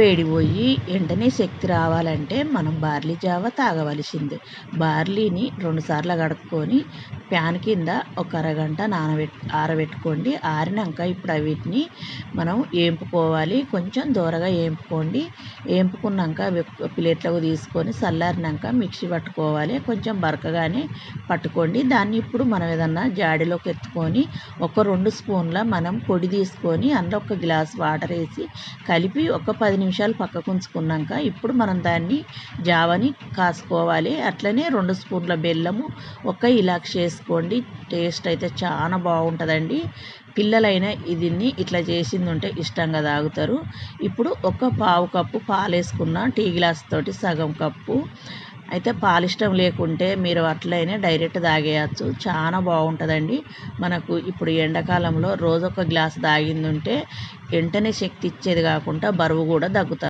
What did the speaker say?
పేడిపోయి వెంటనే శక్తి రావాలంటే మనం బార్లీ జావ తాగవలసిందే. బార్లీని రెండుసార్లు కడుక్కొని ప్యాన్ కింద ఒక అరగంట నానబెట్ ఆరబెట్టుకోండి. ఆరినాక ఇప్పుడు వీటిని మనం వేంపుకోవాలి కొంచెం దూరగా వేంపుకోండి వేంపుకున్నాక ప్లేట్లోకి తీసుకొని చల్లారినాక మిక్సీ పట్టుకోవాలి. కొంచెం బరకగానే పట్టుకోండి. దాన్ని ఇప్పుడు మనం ఏదన్నా జాడీలోకి ఎత్తుకొని ఒక రెండు స్పూన్ల మనం పొడి తీసుకొని అందులో ఒక గ్లాస్ వాటర్ వేసి కలిపి ఒక పది నిమిషాలు పక్కకు ఉంచుకున్నాక ఇప్పుడు మనం దాన్ని జావని కాసుకోవాలి. అట్లనే రెండు స్పూన్ల బెల్లము ఒక ఇలాక్ష చేసుకోండి. టేస్ట్ అయితే చాలా బాగుంటుందండి. పిల్లలైనా దీన్ని ఇట్లా చేసింది ఉంటే ఇష్టంగా తాగుతారు. ఇప్పుడు ఒక పావు కప్పు పాలు వేసుకున్న టీ గ్లాస్ తోటి సగం కప్పు. అయితే పాలు ఇష్టం లేకుంటే మీరు అట్లయినా డైరెక్ట్ తాగేయచ్చు. చాలా బాగుంటుందండి. మనకు ఇప్పుడు ఎండాకాలంలో రోజు ఒక గ్లాస్ తాగింది ఉంటే వెంటనే శక్తి ఇచ్చేది కాకుండా బరువు కూడా తగ్గుతారు